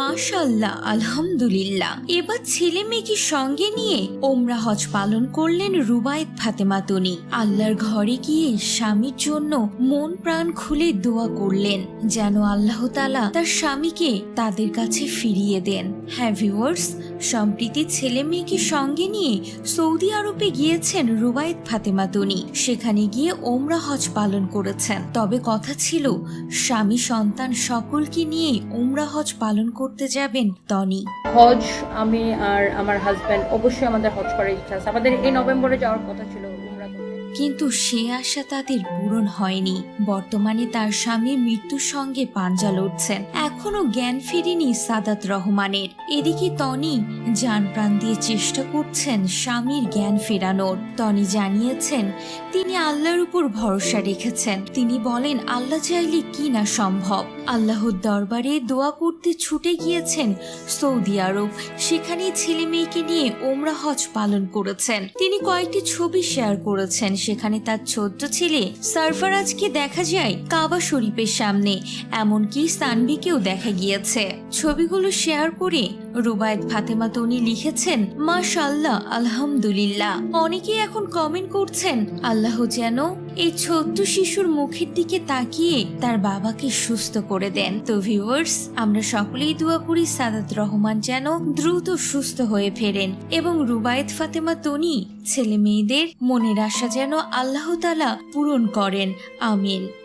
মাশাল্লাহ আলহামদুলিল্লাহ। এবার ছেলে মেয়েকে সঙ্গে নিয়ে ওমরা হজ পালন করলেন রুবায়েত ফাতেমা তনি। আল্লাহর ঘরে গিয়ে স্বামীর জন্য মন প্রাণ খুলে দোয়া করলেন, যেন আল্লাহ তালা তার স্বামীকে তাদের কাছে ফিরিয়ে দেন। হ্যাঁ ভিউয়ার্স সম্প্রীতি ছেলে মেয়েকে সঙ্গে নিয়ে সৌদি আরবে গিয়েছেন রুবায়েত ফাতেমা তনি সেখানে গিয়ে ওমরা হজ পালন করেছেন। তবে কথা ছিল স্বামী সন্তান সকলকে নিয়ে ওমরা হজ পালন করতে যাবেন তনি। হজ আমি আর আমার হাজব্যান্ড অবশ্যই আমাদের হজ করার ইচ্ছা আছে। আমাদের এই নভেম্বরে যাওয়ার কথা ছিল কিন্তু সে আশা তাদের পূরণ হয়নি। বর্তমানে তার স্বামী মৃত্যুর সঙ্গে পাঞ্জা লড়ছেন। এখনও জ্ঞান ফেরেনি সাদাত রহমানের। এদিকে তনি যান প্রাণ দিয়ে চেষ্টা করছেন স্বামীর জ্ঞান ফেরানোর। তনি জানিয়েছেন, তিনি আল্লাহর উপর ভরসা রেখেছেন। তিনি বলেন, আল্লাহ চাইলে কি না সম্ভব? আল্লাহর দরবারে দোয়া করতে ছুটে গিয়েছেন সৌদি আরব। সেখানে ছেলে মেয়েকে নিয়ে ওমরা হজ পালন করেছেন। তিনি কয়েকটি ছবি শেয়ার করেছেন। সেখানে তার ছোট্ট ছেলে সারফারাজকে দেখা যায় কাবা শরীফের সামনে। এমনকি সানভিকেও দেখা গিয়েছে। ছবিগুলো শেয়ার করে রুবায়েত ফাতেমা তনি লিখেছেন মাশাল্লাহ আলহামদুলিল্লাহ। অনেকেই এখন কমেন্ট করছেন, আল্লাহ যেন এই ছোট্ট শিশুর মুখের দিকে তাকিয়ে তার বাবাকে সুস্থ করে দেন। তো ভিউয়ার্স আমরা সকলেই দোয়া করি সাদাত রহমান যেন দ্রুত সুস্থ হয়ে ফেরেন এবং রুবায়েত ফাতেমা তনি ছেলে মেয়েদের মনের আশা যেন আল্লাহ তালা পূরণ করেন। আমিন।